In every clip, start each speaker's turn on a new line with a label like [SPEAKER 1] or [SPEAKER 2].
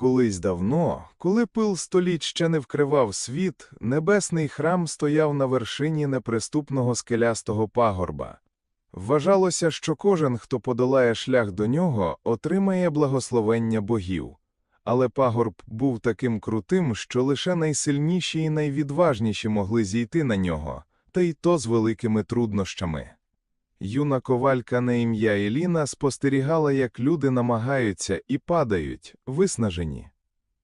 [SPEAKER 1] Колись давно, коли пил століть ще не вкривав світ, небесний храм стояв на вершині неприступного скелястого пагорба. Вважалося, що кожен, хто подолає шлях до нього, отримає благословення богів. Але пагорб був таким крутим, що лише найсильніші і найвідважніші могли зійти на нього, та й то з великими труднощами. Юна ковалька на ім'я Еліна спостерігала, як люди намагаються і падають, виснажені.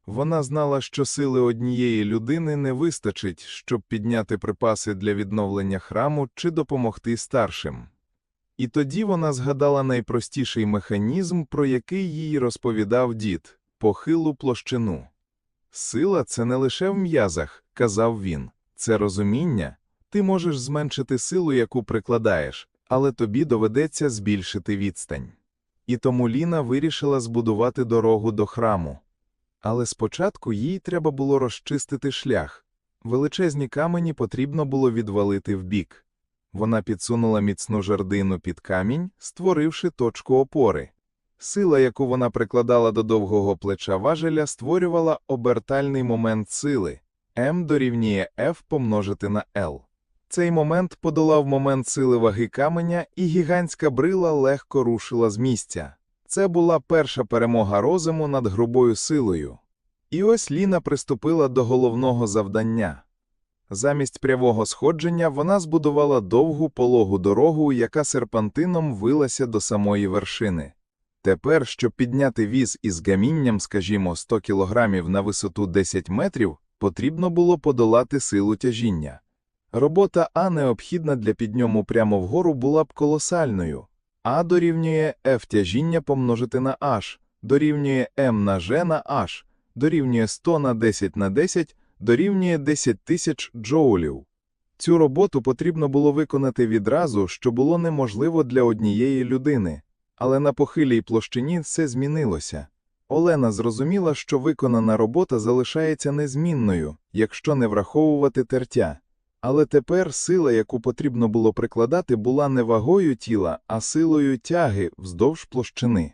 [SPEAKER 1] Вона знала, що сили однієї людини не вистачить, щоб підняти припаси для відновлення храму чи допомогти старшим. І тоді вона згадала найпростіший механізм, про який їй розповідав дід – похилу площину. Сила – це не лише в м'язах, казав він, це розуміння. Ти можеш зменшити силу, яку прикладаєш, але тобі доведеться збільшити відстань. І тому Ліна вирішила збудувати дорогу до храму. Але спочатку їй треба було розчистити шлях. Величезні камені потрібно було відвалити вбік. Вона підсунула міцну жердину під камінь, створивши точку опори. Сила, яку вона прикладала до довгого плеча важеля, створювала обертальний момент сили. М дорівнює F помножити на L. Цей момент подолав момент сили ваги каменя, і гігантська брила легко рушила з місця. Це була перша перемога розуму над грубою силою. І ось Ліна приступила до головного завдання. Замість прямого сходження вона збудувала довгу пологу дорогу, яка серпантином вилася до самої вершини. Тепер, щоб підняти віз із гамінням, скажімо, 100 кілограмів на висоту 10 метрів, потрібно було подолати силу тяжіння. Робота А необхідна для підньому прямо вгору була б колосальною. А дорівнює F тяжіння помножити на H, дорівнює M на G на H, дорівнює 100 на 10 на 10, дорівнює 10 тисяч джоулів. Цю роботу потрібно було виконати відразу, що було неможливо для однієї людини. Але на похилій площині все змінилося. Олена зрозуміла, що виконана робота залишається незмінною, якщо не враховувати тертя. Але тепер сила, яку потрібно було прикладати, була не вагою тіла, а силою тяги вздовж площини.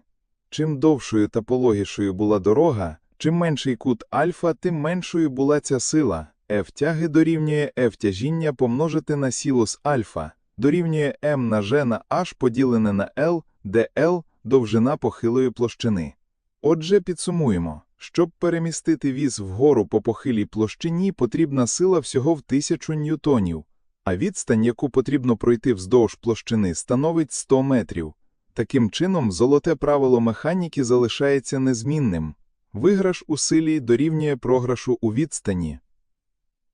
[SPEAKER 1] Чим довшою та пологішою була дорога, чим менший кут альфа, тим меншою була ця сила. F тяги дорівнює F тяжіння помножити на силус альфа, дорівнює m на g на h поділене на L, де L – довжина похилої площини. Отже, підсумуємо. Щоб перемістити віз вгору по похилій площині, потрібна сила всього в 1000 ньютонів, а відстань, яку потрібно пройти вздовж площини, становить 100 метрів. Таким чином, золоте правило механіки залишається незмінним. Виграш у силі дорівнює програшу у відстані.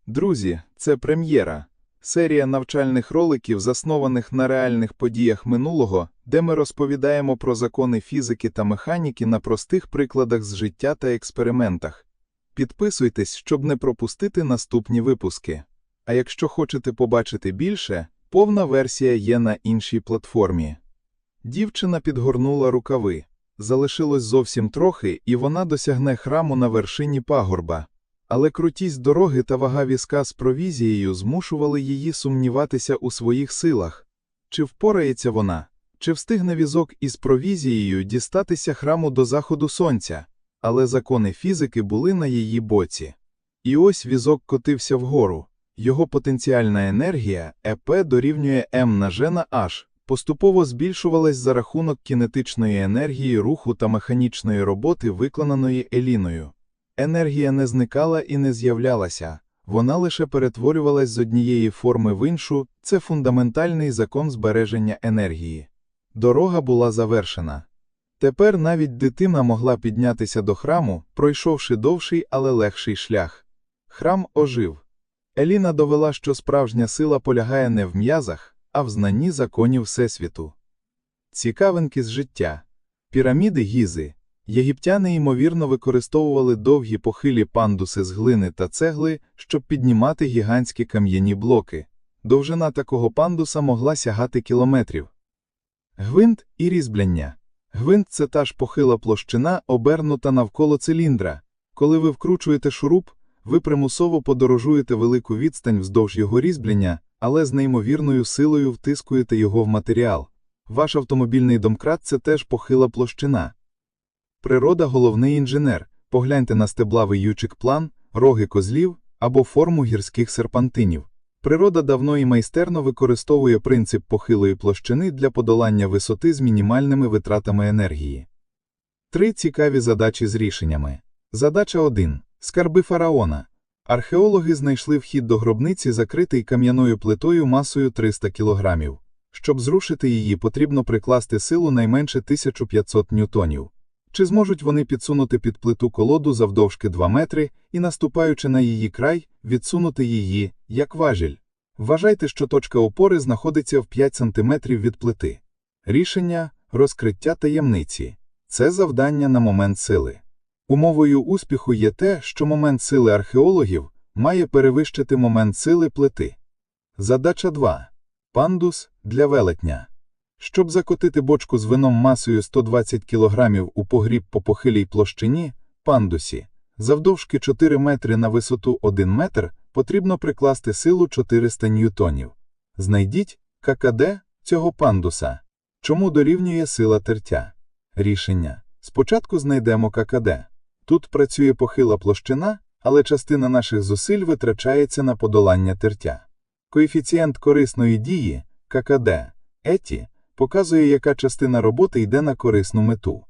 [SPEAKER 1] Друзі, це прем'єра. Серія навчальних роликів, заснованих на реальних подіях минулого, де ми розповідаємо про закони фізики та механіки на простих прикладах з життя та експериментах. Підписуйтесь, щоб не пропустити наступні випуски. А якщо хочете побачити більше, повна версія є на іншій платформі. Дівчина підгорнула рукави. Залишилось зовсім трохи, і вона досягне храму на вершині пагорба. Але крутість дороги та вага візка з провізією змушували її сумніватися у своїх силах. Чи впорається вона, чи встигне візок із провізією дістатися храму до заходу сонця, але закони фізики були на її боці. І ось візок котився вгору. Його потенціальна енергія ЕП дорівнює М на G на H, поступово збільшувалась за рахунок кінетичної енергії руху та механічної роботи, виконаної Еліною. Енергія не зникала і не з'являлася, вона лише перетворювалась з однієї форми в іншу, це фундаментальний закон збереження енергії. Дорога була завершена. Тепер навіть дитина могла піднятися до храму, пройшовши довший, але легший шлях. Храм ожив. Еліна довела, що справжня сила полягає не в м'язах, а в знанні законів Всесвіту. Цікавинки з життя. Піраміди Гізи. Єгиптяни ймовірно використовували довгі похилі пандуси з глини та цегли, щоб піднімати гігантські кам'яні блоки. Довжина такого пандуса могла сягати кілометрів. Гвинт і різьбляння. Гвинт це та ж похила площина, обернута навколо циліндра. Коли ви вкручуєте шуруп, ви примусово подорожуєте велику відстань вздовж його різьблення, але з неймовірною силою втискуєте його в матеріал. Ваш автомобільний домкрат це теж похила площина. Природа головний інженер.
[SPEAKER 2] Погляньте на стеблавий ючик план, роги козлів або форму гірських серпантинів. Природа давно і майстерно використовує принцип похилої площини для подолання висоти з мінімальними витратами енергії. Три цікаві задачі з рішеннями. Задача 1. Скарби фараона. Археологи знайшли вхід до гробниці, закритий кам'яною плитою масою 300 кг. Щоб зрушити її, потрібно прикласти силу найменше 1500 ньютонів. Чи зможуть вони підсунути під плиту колоду завдовжки 2 метри і, наступаючи на її край, відсунути її, як важіль? Вважайте, що точка опори знаходиться в 5 см від плити. Рішення – розкриття таємниці. Це завдання на момент сили. Умовою успіху є те, що момент сили археологів має перевищити момент сили плити. Задача 2. Пандус для велетня. Щоб закотити бочку з вином масою 120 кг у погріб по похилій площині, пандусі, завдовжки 4 метри на висоту 1 метр, потрібно прикласти силу 400 ньютонів. Знайдіть ККД цього пандуса. Чому дорівнює сила тертя? Рішення. Спочатку знайдемо ККД. Тут працює похила площина, але частина наших зусиль витрачається на подолання тертя. Коефіцієнт корисної дії ККД еті показує, яка частина роботи йде на корисну мету.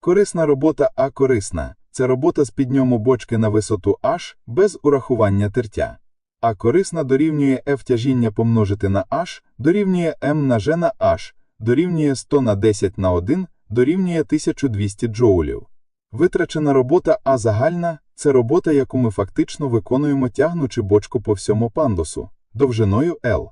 [SPEAKER 2] Корисна робота А корисна це робота з підйому бочки на висоту H без урахування тертя. А корисна дорівнює F тяжіння помножити на H, дорівнює M на G на H, дорівнює 100 на 10 на 1, дорівнює 1200 джоулів. Витрачена робота А загальна це робота, яку ми фактично виконуємо тягнучи бочку по всьому пандусу, довжиною L.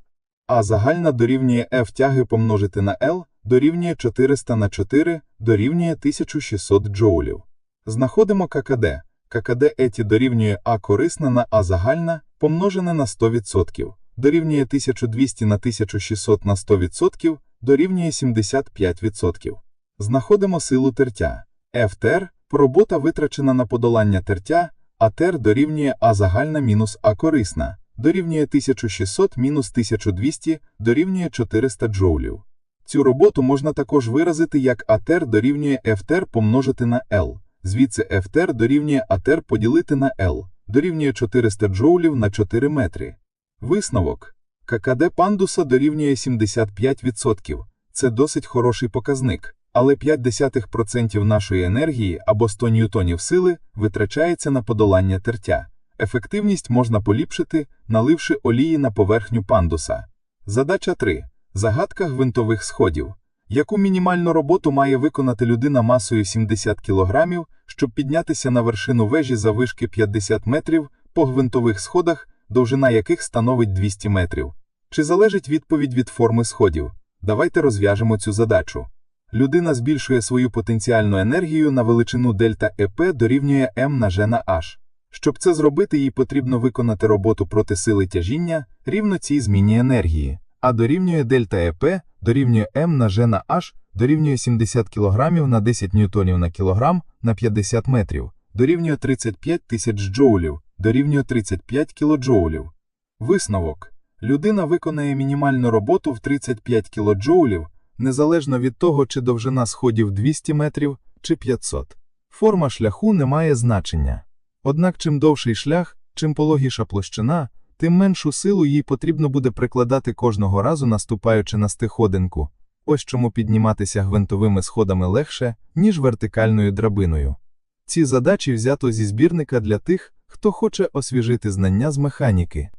[SPEAKER 2] А загальна дорівнює F тяги помножити на L, дорівнює 400 на 4, дорівнює 1600 джоулів. Знаходимо ККД. ККД еті дорівнює А корисна на А загальна, помножене на 100%, дорівнює 1200 на 1600 на 100%, дорівнює 75%. Знаходимо силу тертя. ФТР – робота витрачена на подолання тертя, а тер дорівнює А загальна мінус А корисна, дорівнює 1600 мінус 1200, дорівнює 400 джоулів. Цю роботу можна також виразити як АТЕР дорівнює ФТР помножити на L. Звідси ФТР дорівнює АТЕР поділити на L, дорівнює 400 джоулів на 4 метри. Висновок. ККД пандуса дорівнює 75%. Це досить хороший показник, але 0,5% нашої енергії або 100 ньютонів сили витрачається на подолання тертя. Ефективність можна поліпшити, наливши олії на поверхню пандуса. Задача 3. Загадка гвинтових сходів. Яку мінімальну роботу має виконати людина масою 70 кг, щоб піднятися на вершину вежі за вишки 50 метрів по гвинтових сходах, довжина яких становить 200 метрів? Чи залежить відповідь від форми сходів? Давайте розв'яжемо цю задачу. Людина збільшує свою потенціальну енергію на величину дельта ЕП дорівнює М на G на H. Щоб це зробити, їй потрібно виконати роботу проти сили тяжіння рівно цій зміні енергії. А дорівнює дельта ЕП дорівнює М на G на H дорівнює 70 кг на 10 ньютонів на кілограм на 50 метрів, дорівнює 35 тисяч джоулів, дорівнює 35 кілоджоулів. Висновок. Людина виконає мінімальну роботу в 35 кілоджоулів, незалежно від того, чи довжина сходів 200 метрів чи 500. Форма шляху не має значення. Однак чим довший шлях, чим пологіша площина, тим меншу силу їй потрібно буде прикладати кожного разу, наступаючи на стиходинку. Ось чому підніматися гвинтовими сходами легше, ніж вертикальною драбиною. Ці задачі взято зі збірника для тих, хто хоче освіжити знання з механіки.